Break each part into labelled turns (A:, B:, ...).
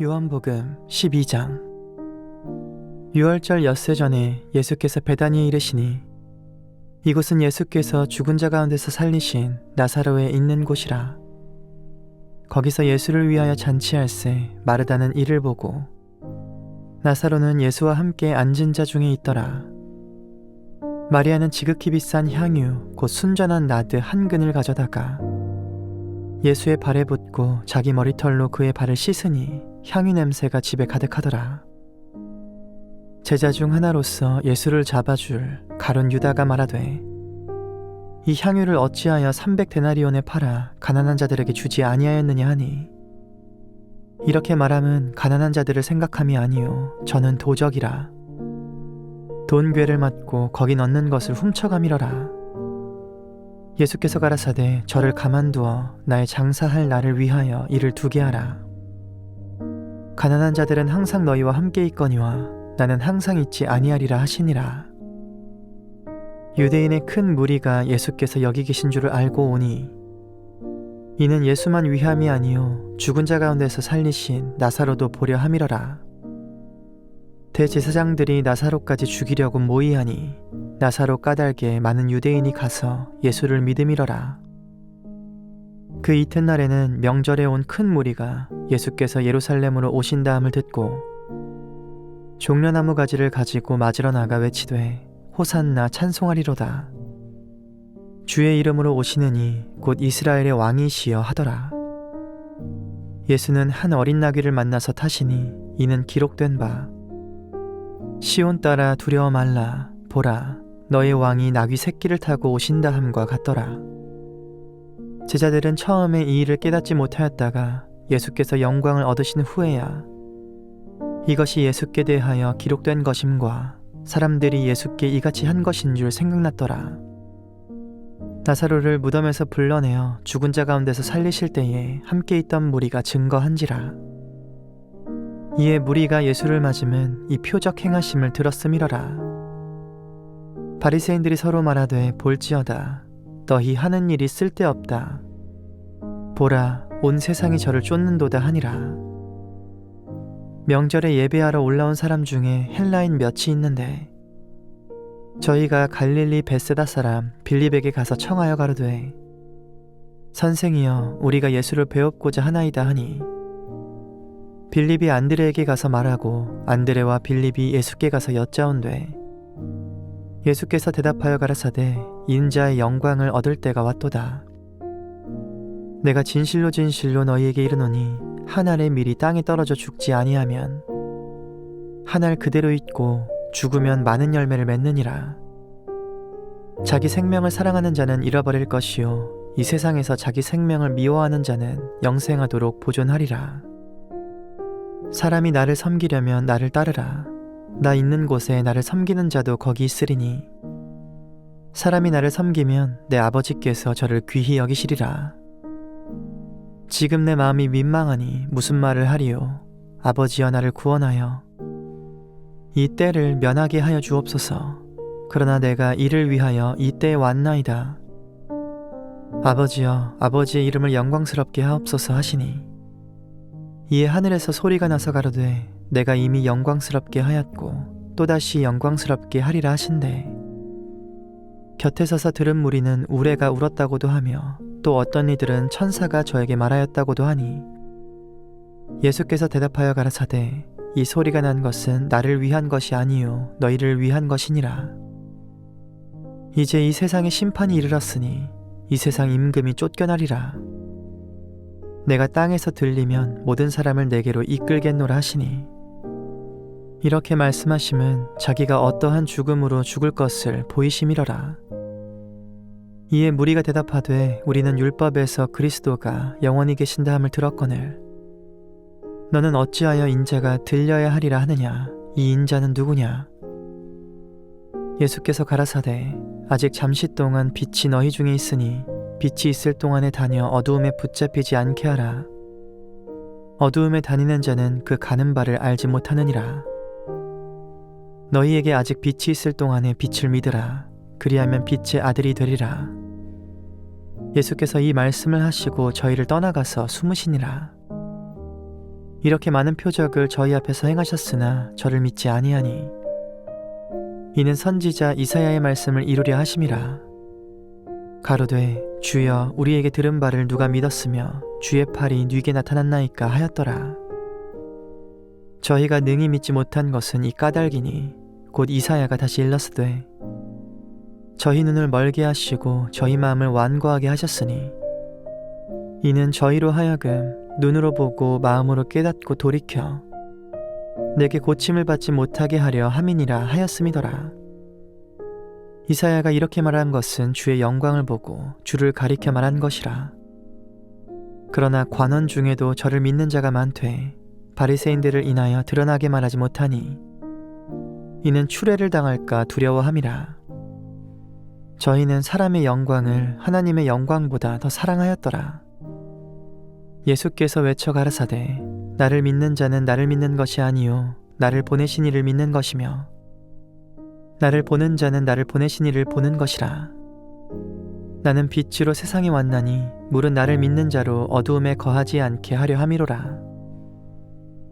A: 요한복음 12장. 유월절 엿새 전에 예수께서 베다니에 이르시니 이곳은 예수께서 죽은 자 가운데서 살리신 나사로에 있는 곳이라. 거기서 예수를 위하여 잔치할세 마르다는 이를 보고 나사로는 예수와 함께 앉은 자 중에 있더라. 마리아는 지극히 비싼 향유 곧 순전한 나드 한 근을 가져다가 예수의 발에 붓고 자기 머리털로 그의 발을 씻으니 향유 냄새가 집에 가득하더라. 제자 중 하나로서 예수를 잡아줄 가론 유다가 말하되 이 향유를 어찌하여 300데나리온에 팔아 가난한 자들에게 주지 아니하였느냐 하니? 이렇게 말함은 가난한 자들을 생각함이 아니요 저는 도적이라. 돈 괴를 맞고 거기 넣는 것을 훔쳐가미러라. 예수께서 가라사대 저를 가만두어 나의 장사할 나를 위하여 이를 두게 하라 가난한 자들은 항상 너희와 함께 있거니와 나는 항상 있지 아니하리라 하시니라 유대인의 큰 무리가 예수께서 여기 계신 줄을 알고 오니 이는 예수만 위함이 아니요 죽은 자 가운데서 살리신 나사로도 보려 함이러라 대제사장들이 나사로까지 죽이려고 모의하니 나사로 까닭에 많은 유대인이 가서 예수를 믿음이러라. 그 이튿날에는 명절에 온 큰 무리가 예수께서 예루살렘으로 오신 다함을 듣고 종려나무 가지를 가지고 맞으러 나가 외치되 호산나 찬송하리로다. 주의 이름으로 오시느니 곧 이스라엘의 왕이시여 하더라. 예수는 한 어린 나귀를 만나서 타시니 이는 기록된 바 시온 따라 두려워 말라 보라 너의 왕이 나귀 새끼를 타고 오신다 함과 같더라 제자들은 처음에 이 일을 깨닫지 못하였다가 예수께서 영광을 얻으신 후에야 이것이 예수께 대하여 기록된 것임과 사람들이 예수께 이같이 한 것인 줄 생각났더라. 나사로를 무덤에서 불러내어 죽은 자 가운데서 살리실 때에 함께 있던 무리가 증거한지라. 이에 무리가 예수를 맞으면 이 표적 행하심을 들었음이러라. 바리새인들이 서로 말하되 볼지어다 너희 하는 일이 쓸데없다. 보라 온 세상이 저를 쫓는도다 하니라. 명절에 예배하러 올라온 사람 중에 헬라인 몇이 있는데 저희가 갈릴리 베세다 사람 빌립에게 가서 청하여 가로되 선생이여 우리가 예수를 배웁고자 하나이다 하니 빌립이 안드레에게 가서 말하고 안드레와 빌립이 예수께 가서 여짜온되 예수께서 대답하여 가라사대 인자의 영광을 얻을 때가 왔도다. 내가 진실로 진실로 너희에게 이르노니 한 알의 밀이 땅에 떨어져 죽지 아니하면 한 알 그대로 있고 죽으면 많은 열매를 맺느니라. 자기 생명을 사랑하는 자는 잃어버릴 것이요 이 세상에서 자기 생명을 미워하는 자는 영생하도록 보존하리라. 사람이 나를 섬기려면 나를 따르라. 나 있는 곳에 나를 섬기는 자도 거기 있으리니. 사람이 나를 섬기면 내 아버지께서 저를 귀히 여기시리라. 지금 내 마음이 민망하니 무슨 말을 하리요. 아버지여 나를 구원하여 이 때를 면하게 하여 주옵소서. 그러나 내가 이를 위하여 이 때에 왔나이다. 아버지여 아버지의 이름을 영광스럽게 하옵소서 하시니 이에 하늘에서 소리가 나서 가로되 내가 이미 영광스럽게 하였고 또다시 영광스럽게 하리라 하신대. 곁에 서서 들은 무리는 우레가 울었다고도 하며 또 어떤 이들은 천사가 저에게 말하였다고도 하니. 예수께서 대답하여 가라사대 이 소리가 난 것은 나를 위한 것이 아니요 너희를 위한 것이니라. 이제 이 세상의 심판이 이르렀으니 이 세상 임금이 쫓겨나리라. 내가 땅에서 들리면 모든 사람을 내게로 이끌겠노라 하시니 이렇게 말씀하심은 자기가 어떠한 죽음으로 죽을 것을 보이심이러라. 이에 무리가 대답하되 우리는 율법에서 그리스도가 영원히 계신다 함을 들었거늘 너는 어찌하여 인자가 들려야 하리라 하느냐 이 인자는 누구냐 예수께서 가라사대 아직 잠시 동안 빛이 너희 중에 있으니 빛이 있을 동안에 다녀 어두움에 붙잡히지 않게 하라. 어두움에 다니는 자는 그 가는 바를 알지 못하느니라. 너희에게 아직 빛이 있을 동안에 빛을 믿으라. 그리하면 빛의 아들이 되리라. 예수께서 이 말씀을 하시고 저희를 떠나가서 숨으시니라. 이렇게 많은 표적을 저희 앞에서 행하셨으나 저를 믿지 아니하니 이는 선지자 이사야의 말씀을 이루려 하심이라 가로되 주여 우리에게 들은 바를 누가 믿었으며 주의 팔이 뉘게 나타났나이까 하였더라 저희가 능히 믿지 못한 것은 이 까닭이니 곧 이사야가 다시 일렀으되 저희 눈을 멀게 하시고 저희 마음을 완고하게 하셨으니 이는 저희로 하여금 눈으로 보고 마음으로 깨닫고 돌이켜 내게 고침을 받지 못하게 하려 함이니라 하였음이더라. 이사야가 이렇게 말한 것은 주의 영광을 보고 주를 가리켜 말한 것이라. 그러나 관원 중에도 저를 믿는 자가 많되 바리새인들을 인하여 드러나게 말하지 못하니 이는 추례를 당할까 두려워함이라. 저희는 사람의 영광을 하나님의 영광보다 더 사랑하였더라. 예수께서 외쳐 가라사대 나를 믿는 자는 나를 믿는 것이 아니요 나를 보내신 이를 믿는 것이며 나를 보는 자는 나를 보내신 이를 보는 것이라 나는 빛으로 세상에 왔나니 물은 나를 믿는 자로 어두움에 거하지 않게 하려 함이로라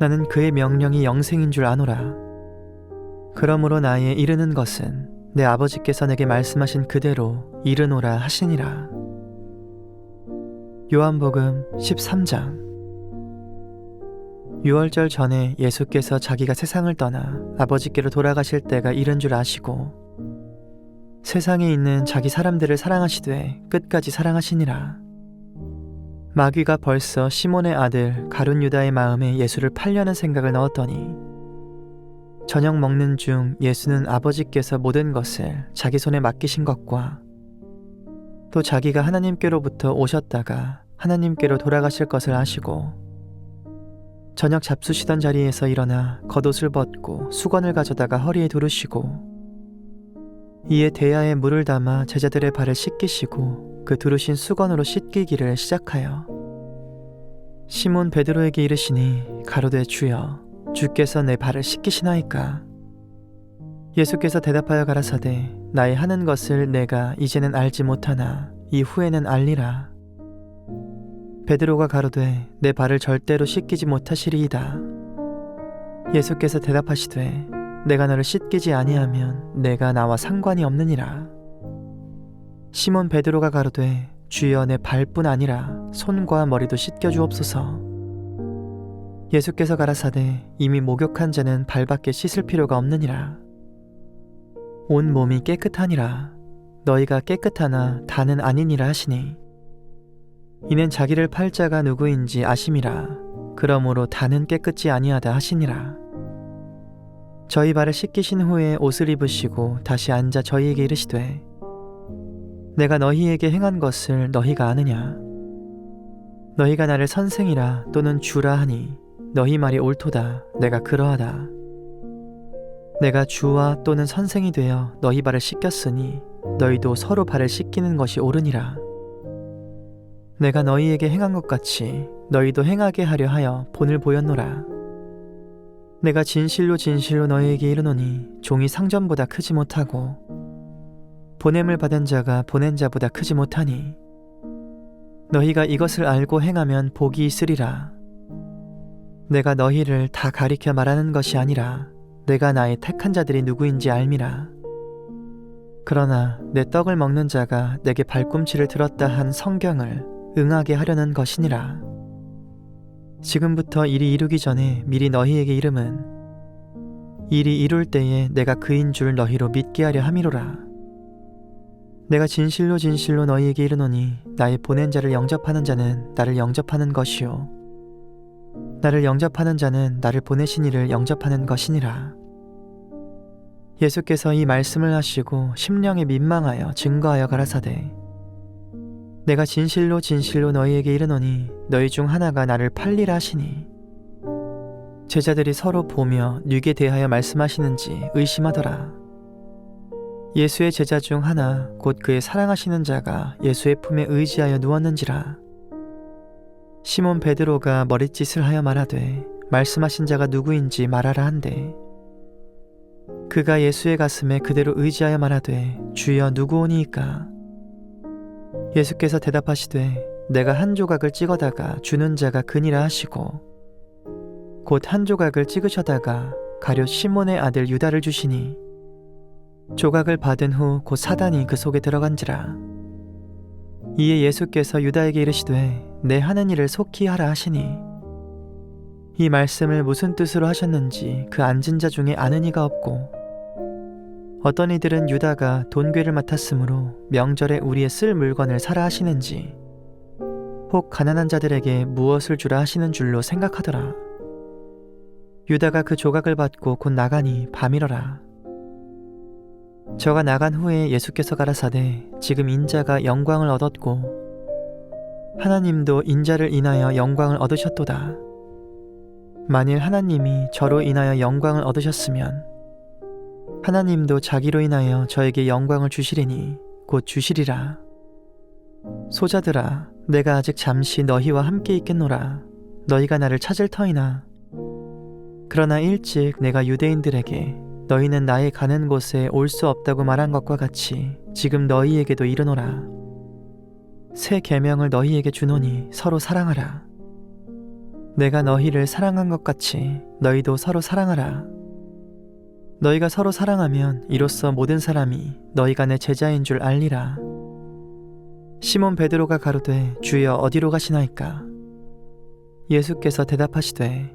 A: 나는 그의 명령이 영생인 줄 아노라. 그러므로 나의 이르는 것은 내 아버지께서 내게 말씀하신 그대로 이르노라 하시니라. 요한복음 13장 6월절 전에 예수께서 자기가 세상을 떠나 아버지께로 돌아가실 때가 이른 줄 아시고 세상에 있는 자기 사람들을 사랑하시되 끝까지 사랑하시니라. 마귀가 벌써 시몬의 아들 가룟 유다의 마음에 예수를 팔려는 생각을 넣었더니 저녁 먹는 중 예수는 아버지께서 모든 것을 자기 손에 맡기신 것과 또 자기가 하나님께로부터 오셨다가 하나님께로 돌아가실 것을 아시고 저녁 잡수시던 자리에서 일어나 겉옷을 벗고 수건을 가져다가 허리에 두르시고 이에 대야에 물을 담아 제자들의 발을 씻기시고 그 두르신 수건으로 씻기기를 시작하여 시몬 베드로에게 이르시니 가로되 주여 주께서 내 발을 씻기시나이까 예수께서 대답하여 가라사대 나의 하는 것을 내가 이제는 알지 못하나 이후에는 알리라. 베드로가 가로되 내 발을 절대로 씻기지 못하시리이다. 예수께서 대답하시되 내가 너를 씻기지 아니하면 내가 나와 상관이 없느니라. 시몬 베드로가 가로되 주여 내 발뿐 아니라 손과 머리도 씻겨 주옵소서. 예수께서 가라사대 이미 목욕한 자는 발밖에 씻을 필요가 없느니라. 온 몸이 깨끗하니라 너희가 깨끗하나 다는 아니니라 하시니 이는 자기를 팔 자가 누구인지 아심이라 그러므로 다는 깨끗지 아니하다 하시니라 저희 발을 씻기신 후에 옷을 입으시고 다시 앉아 저희에게 이르시되 내가 너희에게 행한 것을 너희가 아느냐 너희가 나를 선생이라 또는 주라 하니 너희 말이 옳도다 내가 그러하다 내가 주와 또는 선생이 되어 너희 발을 씻겼으니 너희도 서로 발을 씻기는 것이 옳으니라. 내가 너희에게 행한 것 같이 너희도 행하게 하려 하여 본을 보였노라. 내가 진실로 진실로 너희에게 이르노니 종이 상전보다 크지 못하고 보냄을 받은 자가 보낸 자보다 크지 못하니 너희가 이것을 알고 행하면 복이 있으리라. 내가 너희를 다 가리켜 말하는 것이 아니라 내가 나의 택한 자들이 누구인지 알미라. 그러나 내 떡을 먹는 자가 내게 발꿈치를 들었다 한 성경을 응하게 하려는 것이니라. 지금부터 일이 이루기 전에 미리 너희에게 이름은 일이 이룰 때에 내가 그인 줄 너희로 믿게 하려 함이로라. 내가 진실로 진실로 너희에게 이르노니 나의 보낸 자를 영접하는 자는 나를 영접하는 것이요 나를 영접하는 자는 나를 보내신 이를 영접하는 것이니라. 예수께서 이 말씀을 하시고 심령에 민망하여 증거하여 가라사대 내가 진실로 진실로 너희에게 이르노니 너희 중 하나가 나를 팔리라 하시니 제자들이 서로 보며 뉘게 대하여 말씀하시는지 의심하더라. 예수의 제자 중 하나 곧 그의 사랑하시는 자가 예수의 품에 의지하여 누웠는지라. 시몬 베드로가 머릿짓을 하여 말하되 말씀하신 자가 누구인지 말하라 한대. 그가 예수의 가슴에 그대로 의지하여 말하되 주여 누구오니이까 예수께서 대답하시되 내가 한 조각을 찍어다가 주는 자가 그니라 하시고 곧 한 조각을 찍으셔다가 가룟 시몬의 아들 유다를 주시니 조각을 받은 후 곧 사단이 그 속에 들어간지라 이에 예수께서 유다에게 이르시되 내 하는 일을 속히 하라 하시니 이 말씀을 무슨 뜻으로 하셨는지 그 앉은 자 중에 아는 이가 없고 어떤 이들은 유다가 돈괴를 맡았으므로 명절에 우리의 쓸 물건을 사라 하시는지 혹 가난한 자들에게 무엇을 주라 하시는 줄로 생각하더라. 유다가 그 조각을 받고 곧 나가니 밤이러라. 저가 나간 후에 예수께서 가라사대 지금 인자가 영광을 얻었고 하나님도 인자를 인하여 영광을 얻으셨도다. 만일 하나님이 저로 인하여 영광을 얻으셨으면 하나님도 자기로 인하여 저에게 영광을 주시리니 곧 주시리라. 소자들아, 내가 아직 잠시 너희와 함께 있겠노라. 너희가 나를 찾을 터이나. 그러나 일찍 내가 유대인들에게 너희는 나의 가는 곳에 올 수 없다고 말한 것과 같이 지금 너희에게도 이르노라. 새 계명을 너희에게 주노니 서로 사랑하라. 내가 너희를 사랑한 것 같이 너희도 서로 사랑하라. 너희가 서로 사랑하면 이로써 모든 사람이 너희가 내 제자인 줄 알리라. 시몬 베드로가 가로되 주여 어디로 가시나이까? 예수께서 대답하시되